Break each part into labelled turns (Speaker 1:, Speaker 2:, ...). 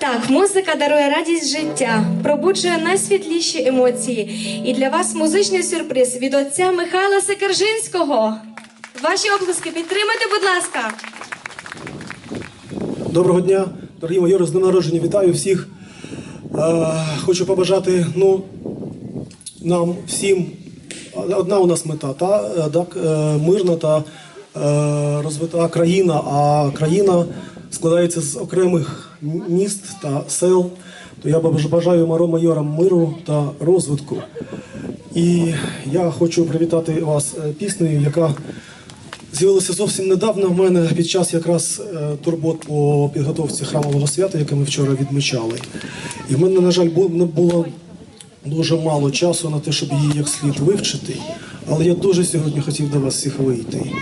Speaker 1: Так, музика дарує радість життя, пробуджує найсвітліші емоції. І для вас музичний сюрприз від отця Михайла Секержинського. Ваші оплески підтримайте, будь ласка.
Speaker 2: Доброго дня, дорогі майори, з днем народження. Вітаю всіх. Хочу побажати ну, нам всім одна у нас мета, та, так, е, мирна та е, розвита країна, а країна складається з окремих міст та сел. То я бажаю маро майорам миру та розвитку. І я хочу привітати вас е, піснею, яка з'явилася зовсім недавно в мене під час якраз е, турбот по підготовці храмового свята, яке ми вчора відмічали. І в мене, на жаль, не було дуже мало часу на те, щоб її як слід вивчити. Але я дуже сьогодні хотів до вас всіх вийти.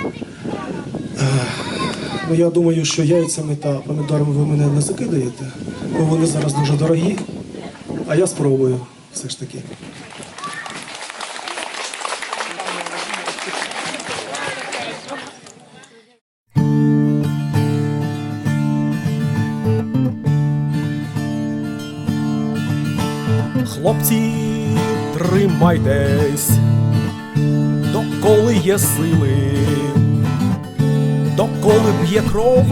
Speaker 2: Ну, я думаю, що яйцями та помідорами ви мене не закидаєте, бо вони зараз дуже дорогі. А я спробую все ж таки.
Speaker 3: Хлопці, тримайтесь, доколи є сили, доколи б'є кров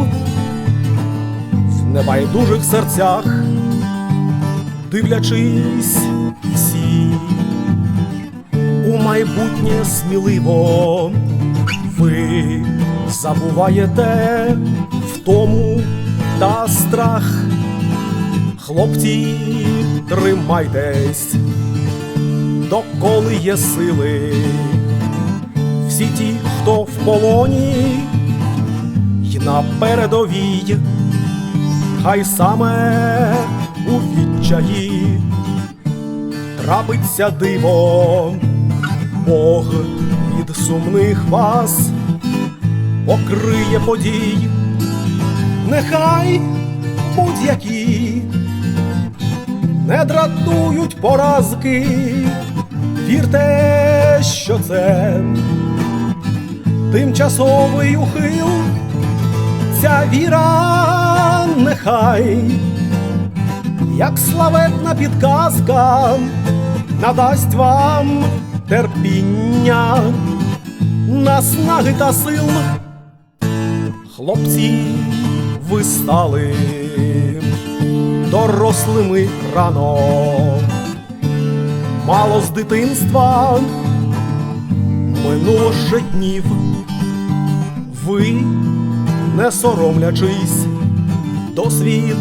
Speaker 3: в небайдужих серцях, дивлячись всі у майбутнє сміливо, ви забуваєте втому та страх. Хлопці, тримайтесь, доколи є сили. Всі ті, хто в полоні на передовій, хай саме у відчаї трапиться диво, Бог від сумних вас покриє подій, нехай будь-які не дратують поразки, вірте, що це тимчасовий ухил, ця віра нехай, як славетна підказка, надасть вам терпіння, наснаги та сил. Хлопці, ви стали дорослими рано, мало з дитинства минуло ще днів, не соромлячись, досвід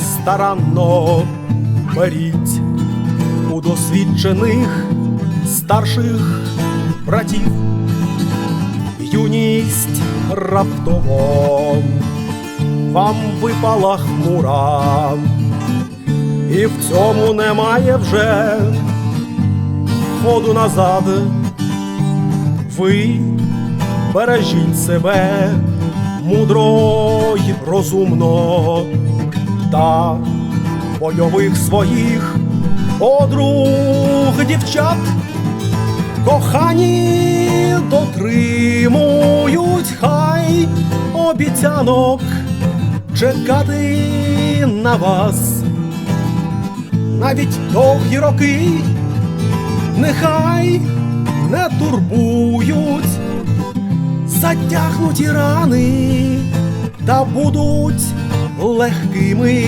Speaker 3: старанно беріть. У досвідчених старших братів, юність раптово вам випала хмура, і в цьому немає вже ходу назад. Ви бережіть себе мудро й розумно та бойових своїх подруг дівчат. Кохані дотримують хай обіцянок чекати на вас. Навіть довгі роки нехай не турбують затягнуті рани та будуть легкими.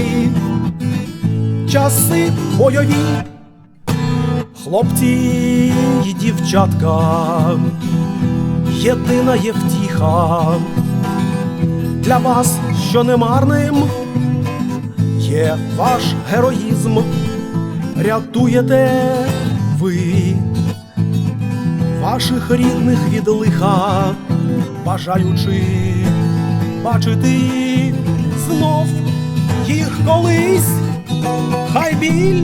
Speaker 3: Часи бойові. Хлопці й дівчатка, єдина є втіха. Для вас, що немарним є ваш героїзм, рятуєте ви ваших рідних від лиха, бажаючи бачити знов їх колись, хай біль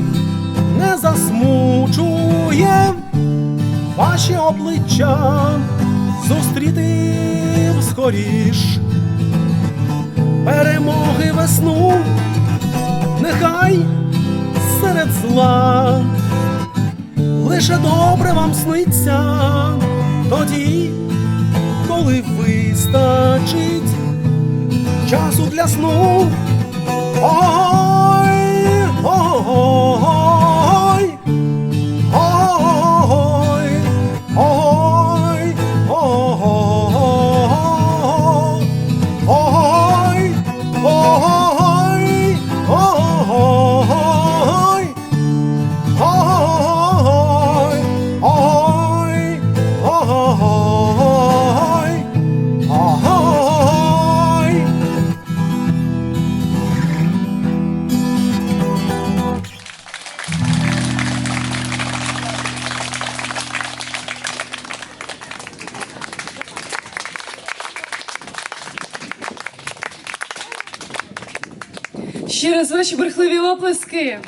Speaker 3: не засмучує ваші обличчя зустріти скоріш перемоги весну, нехай серед зла. Лише добре вам сниться тоді, коли вистачить часу для сну. Ой,
Speaker 4: Ще раз ваші брехливі оплески.